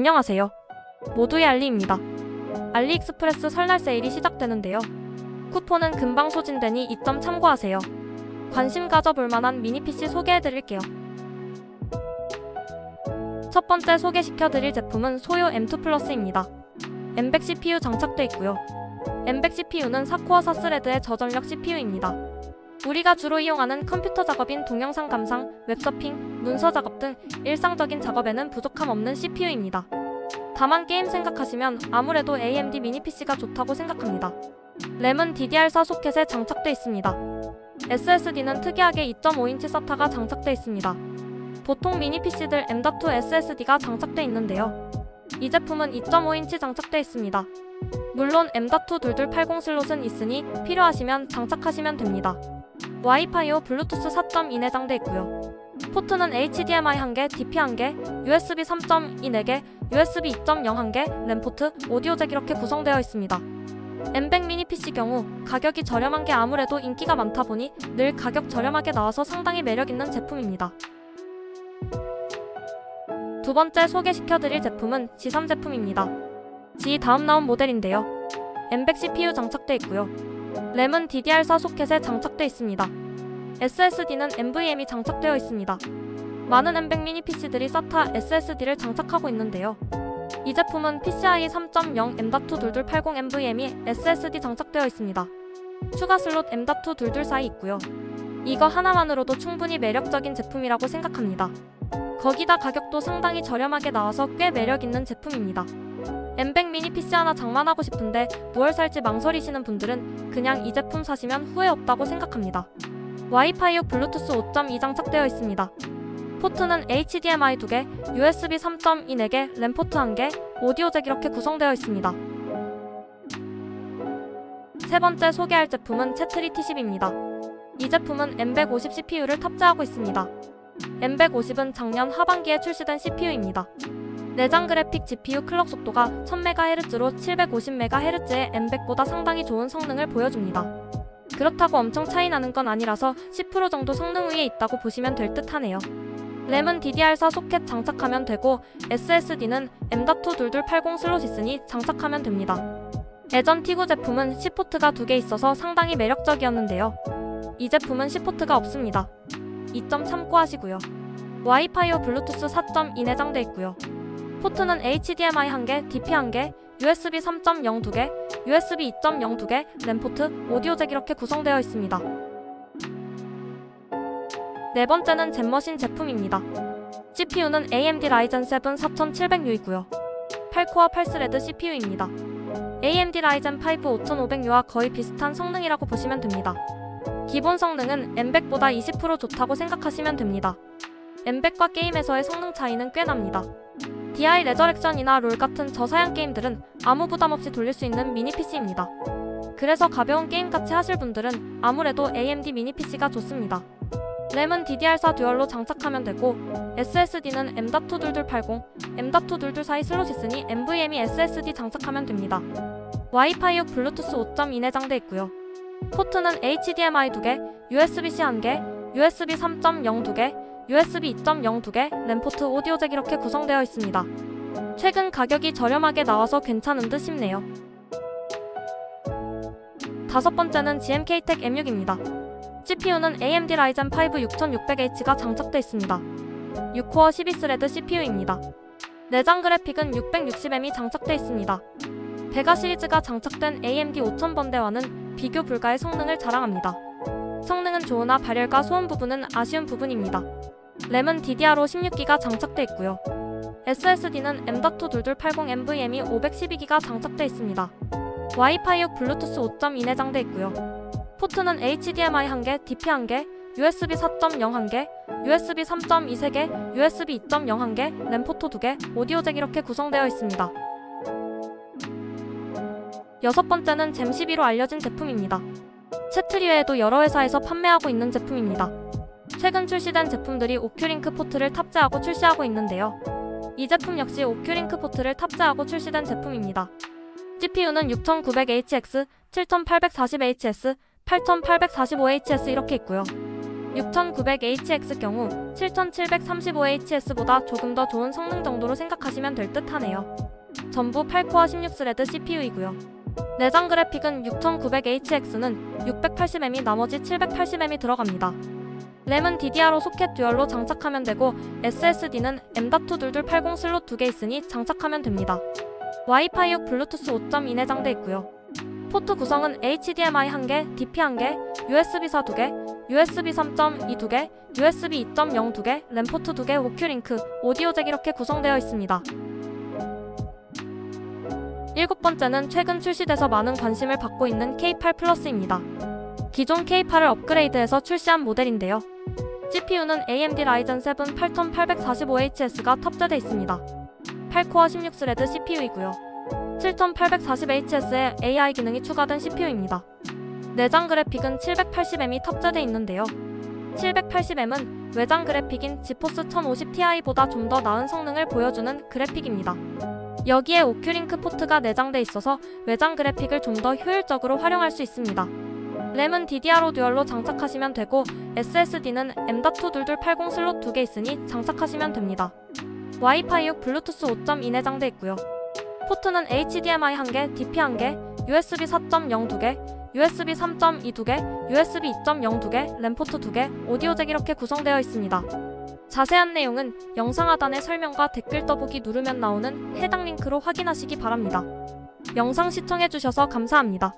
안녕하세요. 모두의 알리입니다. 알리익스프레스 설날 세일이 시작되는데요. 쿠폰은 금방 소진되니 이 점 참고하세요. 관심 가져볼 만한 미니 PC 소개해드릴게요. 첫 번째 소개시켜드릴 제품은 소요 M2 플러스입니다. M100 CPU 장착돼 있고요. M100 CPU는 4코어 4스레드의 저전력 CPU입니다. 우리가 주로 이용하는 컴퓨터 작업인 동영상 감상, 웹서핑, 문서 작업 등 일상적인 작업에는 부족함 없는 CPU입니다. 다만 게임 생각하시면 아무래도 AMD 미니 PC가 좋다고 생각합니다. 램은 DDR4 소켓에 장착돼 있습니다. SSD는 특이하게 2.5인치 SATA가 장착돼 있습니다. 보통 미니 PC들 M.2 SSD가 장착돼 있는데요. 이 제품은 2.5인치 장착돼 있습니다. 물론 M.2 2280 슬롯은 있으니 필요하시면 장착하시면 됩니다. 와이파이오 블루투스 4.2 내장돼 있고요. 포트는 HDMI 1개, DP 1개, USB 3.2 4개, USB 2.0 1개, 램 포트, 오디오 잭 이렇게 구성되어 있습니다. M100 미니 PC 경우 가격이 저렴한 게 아무래도 인기가 많다 보니 늘 가격 저렴하게 나와서 상당히 매력 있는 제품입니다. 두 번째 소개시켜드릴 제품은 G3 제품입니다. G 다음 나온 모델인데요. M100 CPU 장착돼 있고요. 램은 DDR4 소켓에 장착돼 있습니다. SSD는 NVMe 장착되어 있습니다. 많은 M100 미니 PC들이 SATA SSD를 장착하고 있는데요. 이 제품은 PCIe 3.0 M.22280 NVMe SSD 장착되어 있습니다. 추가 슬롯 M.2 22 사이 있고요. 이거 하나만으로도 충분히 매력적인 제품이라고 생각합니다. 거기다 가격도 상당히 저렴하게 나와서 꽤 매력 있는 제품입니다. M100 미니 PC 하나 장만하고 싶은데 무얼 살지 망설이시는 분들은 그냥 이 제품 사시면 후회 없다고 생각합니다. 와이파이 6 블루투스 5.2 장착되어 있습니다. 포트는 HDMI 2개, USB 3.2 4개, 램 포트 1개, 오디오 잭 이렇게 구성되어 있습니다. 세 번째 소개할 제품은 채트리 T10입니다. 이 제품은 M150 CPU를 탑재하고 있습니다. M150은 작년 하반기에 출시된 CPU입니다. 내장 그래픽 GPU 클럭 속도가 1000MHz로 750MHz의 M100보다 상당히 좋은 성능을 보여줍니다. 그렇다고 엄청 차이 나는 건 아니라서 10% 정도 성능 위에 있다고 보시면 될 듯 하네요. 램은 DDR4 소켓 장착하면 되고 SSD는 M.2 2280 슬롯 있으니 장착하면 됩니다. 예전 T9 제품은 C포트가 두 개 있어서 상당히 매력적이었는데요. 이 제품은 C포트가 없습니다. 이 점 참고하시고요. 와이파이오 블루투스 4.2 내장돼 있고요. 포트는 HDMI 1개, DP 1개, USB 3.0 2개, USB 2.0 2개, 램 포트, 오디오 잭 이렇게 구성되어 있습니다. 네 번째는 젠머신 제품입니다. CPU는 AMD 라이젠 7 4700U이고요. 8코어 8스레드 CPU입니다. AMD 라이젠 5 5500U와 거의 비슷한 성능이라고 보시면 됩니다. 기본 성능은 M100보다 20% 좋다고 생각하시면 됩니다. M100과 게임에서의 성능 차이는 꽤 납니다. DI 레저렉션이나 롤 같은 저사양 게임들은 아무 부담 없이 돌릴 수 있는 미니 PC입니다. 그래서 가벼운 게임 같이 하실 분들은 아무래도 AMD 미니 PC가 좋습니다. 램은 DDR4 듀얼로 장착하면 되고 SSD는 M.2 2280, M.2 22 사이 슬롯 있으니 NVMe SSD 장착하면 됩니다. 와이파이 6 블루투스 5.2 내장돼 있고요. 포트는 HDMI 2개, USB-C 1개, USB 3.0 2개, USB 2.0 2개, 램 포트 오디오 잭 이렇게 구성되어 있습니다. 최근 가격이 저렴하게 나와서 괜찮은 듯 싶네요. 다섯 번째는 GMK-텍 M6입니다. CPU는 AMD 라이젠 5 6600H가 장착돼 있습니다. 6코어 12스레드 CPU입니다. 내장 그래픽은 660M이 장착돼 있습니다. 베가 시리즈가 장착된 AMD 5000번대와는 비교 불가의 성능을 자랑합니다. 성능은 좋으나 발열과 소음 부분은 아쉬운 부분입니다. 램은 DDR5 16기가 장착돼 있고요. SSD는 M.2 2280 NVMe 512기가 장착돼 있습니다. 와이파이 6 블루투스 5.2 내장돼 있고요. 포트는 HDMI 1개, DP 1개, USB 4.0 1개, USB 3.2 3개, USB 2.0 1개, 램 포트 2개, 오디오 잭 이렇게 구성되어 있습니다. 여섯 번째는 잼12로 알려진 제품입니다. 채트리 외에도 여러 회사에서 판매하고 있는 제품입니다. 최근 출시된 제품들이 오큐링크 포트를 탑재하고 출시하고 있는데요. 이 제품 역시 오큐링크 포트를 탑재하고 출시된 제품입니다. CPU는 6900HX, 7840HS, 8845HS 이렇게 있고요. 6900HX 경우 7735HS보다 조금 더 좋은 성능 정도로 생각하시면 될 듯 하네요. 전부 8코어 16스레드 CPU이고요. 내장 그래픽은 6900HX는 680M이 나머지 780M이 들어갑니다. 램은 DDR5 소켓 듀얼로 장착하면 되고 SSD는 M.22280 슬롯 2개 있으니 장착하면 됩니다. 와이파이 6 블루투스 5.2 내장돼 있고요. 포트 구성은 HDMI 1개, DP 1개, USB 4 2개, USB 3.2 2개, USB 2.0 2개, 램 포트 2개, 오큐 링크, 오디오 잭 이렇게 구성되어 있습니다. 일곱 번째는 최근 출시돼서 많은 관심을 받고 있는 K8 플러스입니다. 기존 K8을 업그레이드해서 출시한 모델인데요. CPU는 AMD 라이젠 7 8845HS가 탑재돼 있습니다. 8코어 16스레드 CPU이고요. 7840HS에 AI 기능이 추가된 CPU입니다. 내장 그래픽은 780M이 탑재돼 있는데요. 780M은 외장 그래픽인 지포스 1050ti보다 좀 더 나은 성능을 보여주는 그래픽입니다. 여기에 오큐링크 포트가 내장돼 있어서 외장 그래픽을 좀 더 효율적으로 활용할 수 있습니다. 램은 DDR5 듀얼로 장착하시면 되고 SSD는 M.22280 슬롯 2개 있으니 장착하시면 됩니다. 와이파이 6 블루투스 5.2 내장돼 있고요. 포트는 HDMI 1개, DP 1개, USB 4.0 2개, USB 3.2 2개, USB 2.0 2개, 램 포트 2개, 오디오 잭 이렇게 구성되어 있습니다. 자세한 내용은 영상 하단의 설명과 댓글 떠보기 누르면 나오는 해당 링크로 확인하시기 바랍니다. 영상 시청해주셔서 감사합니다.